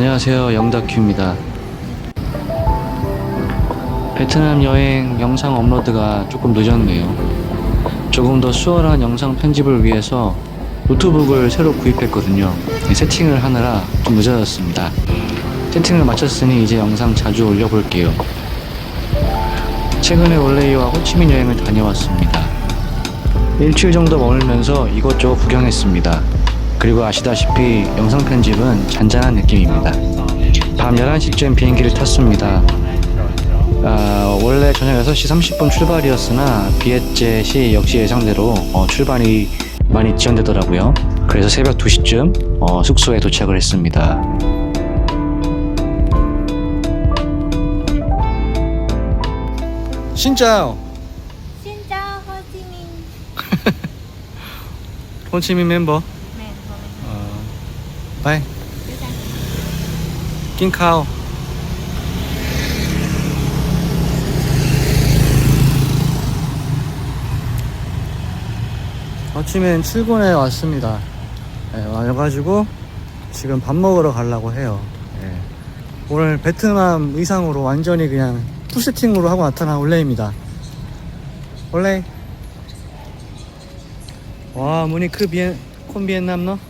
안녕하세요. 영다큐입니다. 베트남 여행 영상 업로드가 조금 늦었네요. 조금 더 수월한 영상 편집을 위해서 노트북을 새로 구입했거든요. 세팅을 하느라 좀 늦어졌습니다. 세팅을 마쳤으니 이제 영상 자주 올려볼게요. 최근에 올레이와 호치민 여행을 다녀왔습니다. 일주일 정도 머물면서 이것저것 구경했습니다 그리고 아시다시피 영상 편집은 잔잔한 느낌입니다. 밤 11시쯤 비행기를 탔습니다. 아, 원래 저녁 6시 30분 출발이었으나 비엣젯이 역시 예상대로 어, 출발이 많이 지연되더라고요. 그래서 새벽 2시쯤 어, 숙소에 도착을 했습니다. 신짜오 Chí Minh. 호치민 멤버 Nè, Hồ Minh. 어, ra. 낑카오 아침엔 출근해 왔습니다 네, 와가지고 지금 밥 먹으러 가려고 해요 예. 오늘 베트남 의상으로 완전히 그냥 풀세팅으로 하고 나타난 올레입니다 올레 와 무니 크 비엔 콘 비엔남 너?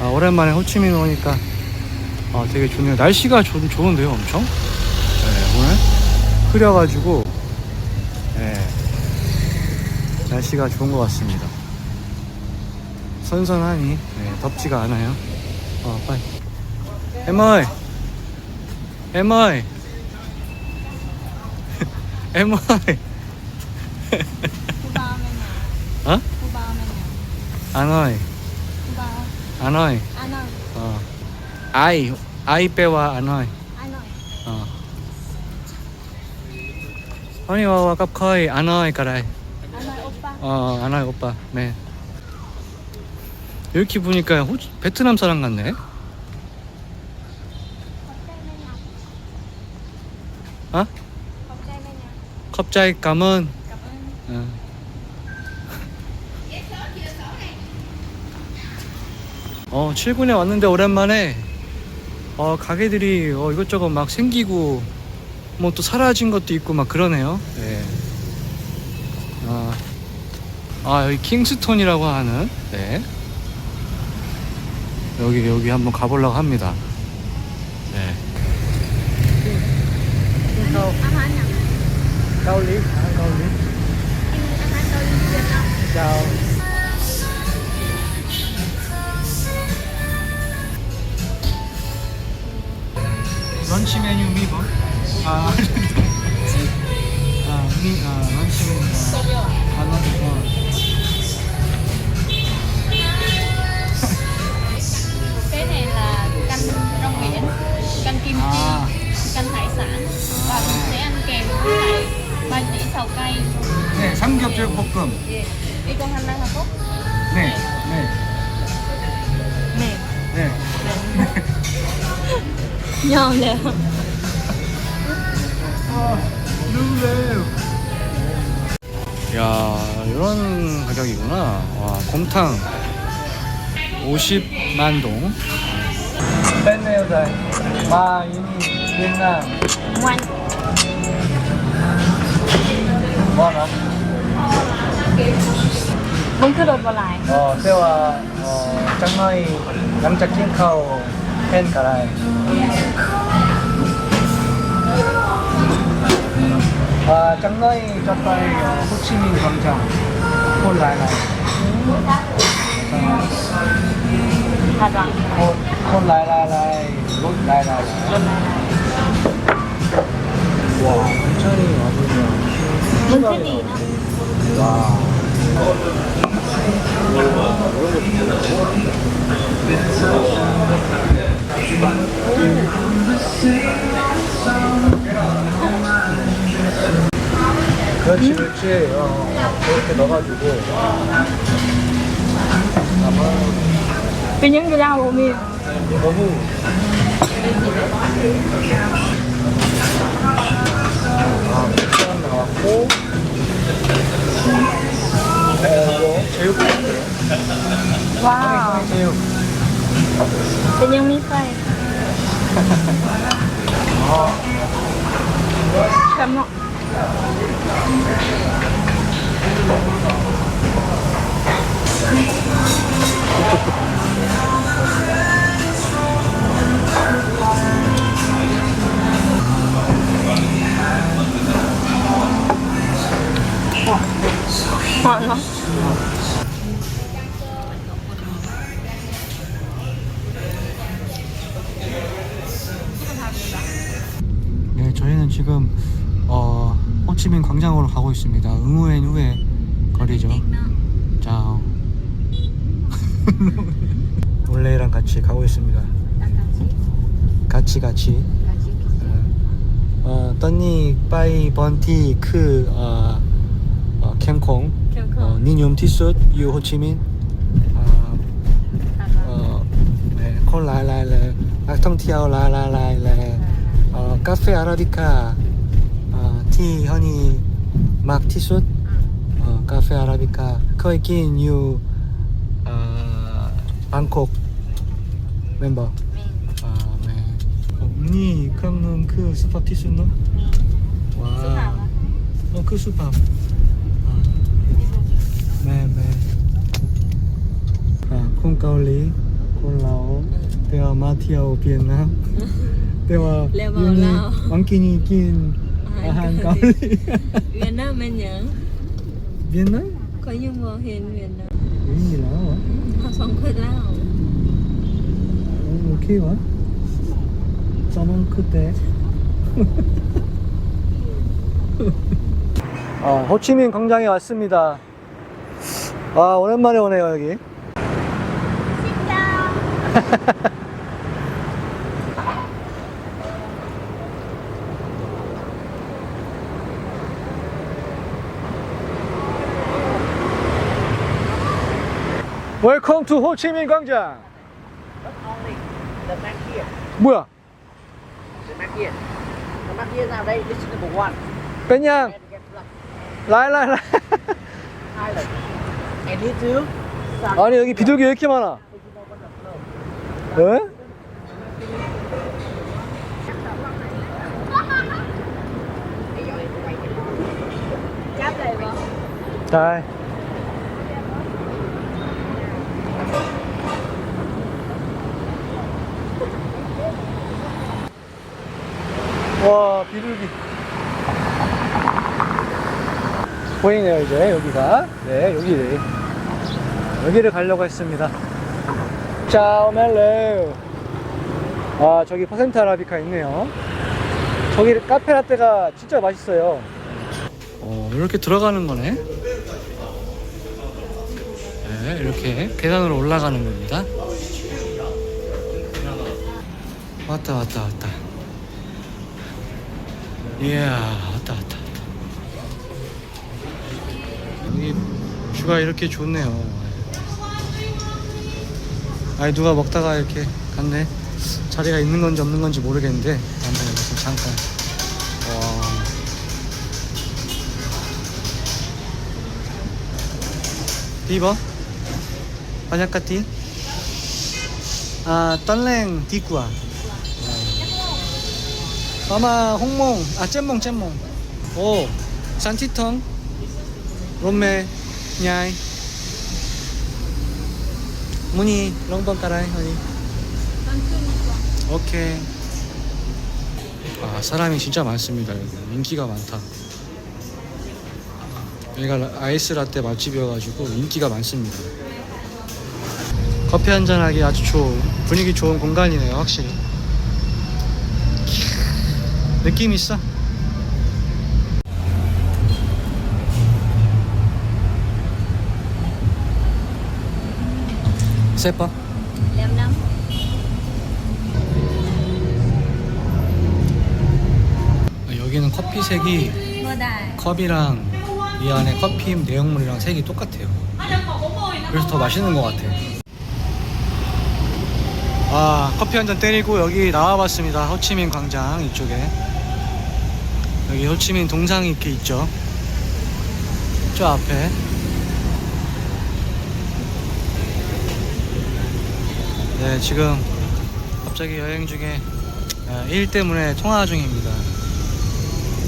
아, 오랜만에 호치민 오니까 아, 되게 좋네요. 날씨가 좋, 좋은데요, 엄청. 네, 오늘 흐려가지고 네, 날씨가 좋은 것 같습니다. 선선하니 네, 덥지가 않아요. 어, 빨리. 에머이, 에머이, 에머이. 안 와이. Hanoi. Hanoi. 어. 아이 아이 빼와 Hanoi. Hanoi. 어. 허니와와 깝커이 아노이 가라이. 아노이 오빠. 어 아노이 오빠. 네. 이렇게 보니까 호주, 베트남 사람 같네. 아? 컵자이 감은. 감은. 어. 어, 출근에 왔는데 오랜만에 어, 가게들이 어, 이것저것 막 생기고 뭐 또 사라진 것도 있고 막 그러네요. 네. 아, 아 여기 킹스톤이라고 하는 네. 여기 여기 한번 가보려고 합니다. 네. 가오리, 가오리. 런치 메뉴 미버? 아, 아, 미, 아, 런치 메뉴. 야, 이런 가격이구나. 와, 곰탕 50만 동. 뺐네요, 잘. 마, 이니, 비엔남. ngoan 뭐하나? vẫn cứ đột vào lại 어, 때와 어, 짱마이 남자 킹카오 팬 가라이. 아, 짱마이 짝바이 어, 호치민 광장 폰 라이라이. thật rồi 폰, 폰 라이라이, 롯 라이라이. 와, 천천히 와보면. mình thích gì nữa 멸치멸치 어, 그렇게 넣어가지고 아마 그냥 그냥 오면 너무 아 일단 나왔고 어, 제육 와우 제육 그냥 미파이 아. 잘 먹. แค่ 시민 광장으로 가고 있습니다. 응우엔 후에 거리죠. 자. 원래랑 같이 가고 있습니다. 같이 같이. 어, 떤니 빠이 번티 크 어, 어, 캠콩 어, 니뇽 티숏 유 호치민 어, 어, 네, 콜라라라 악통티아오 라라라라 어, 카페 아라비카 ที่ฮันนี่มากที่สุดกาแฟอาราบิก้าเคยกินอยู่บังกอกเมมเบอร์นี่เครื่องนึงคือสปอร์ตที่สุดเนาะว้าวนั่นคือสุภาพแม่แม่คนเกาหลีคนเราแต่ว่ามาเที่ยวเปลี่ยนนะแต่ว่าอยู่นี่วังกินกิน Ở Hàn Có đi Việt Nam mình nhớ Việt Nam? Có như mùa hiền Việt Nam Cái gì Lào hả? Họ sống khuyết Lào Ok quá 저는 그때 아, 호치민 광장에 왔습니다 아 오랜만에 오네요 여기 웰컴 투 호치민 광장. The back here. 뭐야? The back here. The back here now đây. This is number one. 그냥. 라이 라이 라이. Island. And you too. 아니 여기 비둘기 왜 이렇게 많아? 에? 자. 와 비둘기. 보이네요 이제 여기가. 네 여기. 네. 여기를 가려고 했습니다. 자 오멜레 아 저기 퍼센트 아라비카 있네요. 저기 카페 라떼가 진짜 맛있어요. 어 이렇게 들어가는 거네? 네 이렇게 계단으로 올라가는 겁니다. 왔다 왔다 왔다 이야 왔다 왔다 왔다. 여기 뷰가 이렇게 좋네요. 아니 누가 먹다가 이렇게 갔네? 자리가 있는 건지 없는 건지 모르겠는데 한번 여기서 잠깐. 와. 디버? 바냐카티 아 떤랭 디꾸아 마마 홍몽 아 잼몽 잼몽. 오 산티텅 롬메 냐이. 문이 롱번 까라이 허니 오케이. 아 사람이 진짜 많습니다 여기. 인기가 많다. 여기가 라- 아이스 라떼 맛집이어가지고 인기가 많습니다. 커피 한잔하기 아주 좋은 분위기 좋은 공간이네요 확실히 느낌 있어? 세퍼? 렘남 아, 여기는 커피색이 컵이랑 이 안에 커피 내용물이랑 색이 똑같아요. 그래서 더 맛있는 것 같아요. 아 커피 한 잔 때리고 여기 나와봤습니다. 호치민 광장 이쪽에. 여기 호치민 동상이 이렇게 있죠. 저 앞에 네 지금 갑자기 여행 중에 아, 일 때문에 통화 중입니다.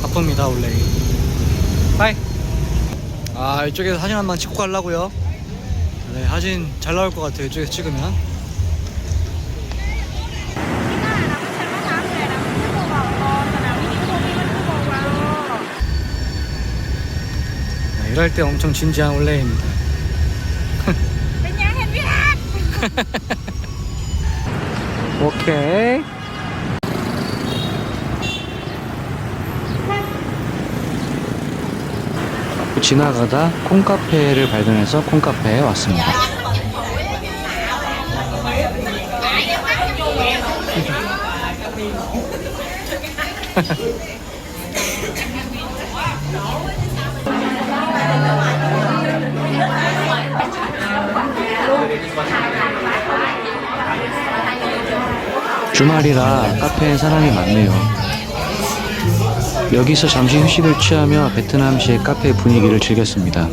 바쁩니다 원래. 하이. 아 이쪽에서 사진 한 번 찍고 가려고요. 네 사진 잘 나올 것 같아요 이쪽에서 찍으면. 네, 일할 때 엄청 진지한 올레입니다. 오케이. 지나가다 콩카페를 발견해서 콩카페에 왔습니다. 주말이라 카페에 사람이 많네요. 여기서 잠시 휴식을 취하며 베트남시의 카페 분위기를 즐겼습니다.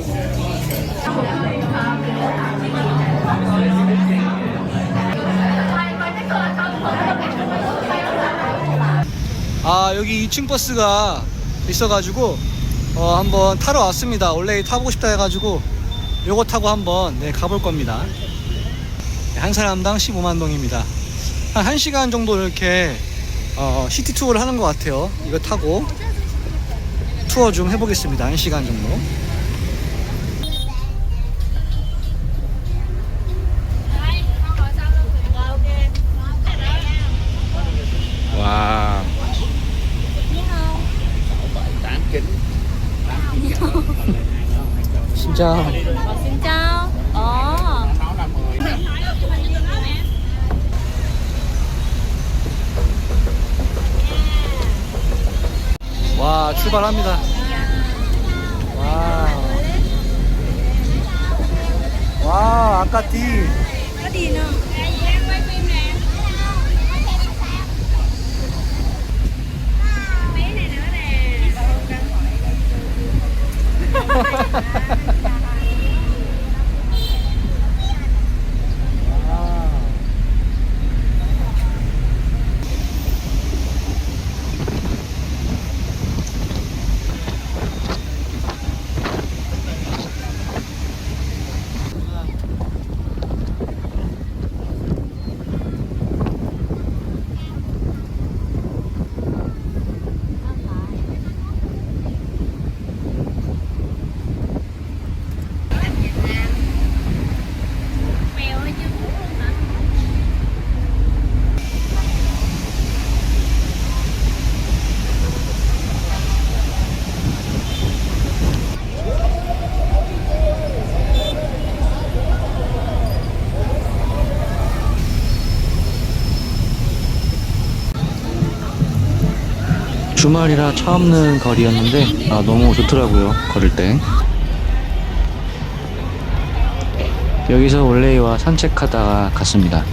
아 여기 2층 버스가 있어가지고 어, 한번 타러 왔습니다. 원래 타보고 싶다 해가지고 요거 타고 한번 네, 가볼 겁니다. 네, 한 사람당 15만 동입니다. 한 1시간 정도 이렇게 어, 시티 투어를 하는 것 같아요. 이거 타고 투어 좀 해보겠습니다. 1시간 정도. 와. 진짜 chào. 와 출발합니다. 와. 와 아까 뒤 주말이라 차 없는 거리였는데 아, 너무 좋더라고요 걸을 때. 여기서 올레이와 산책하다가 갔습니다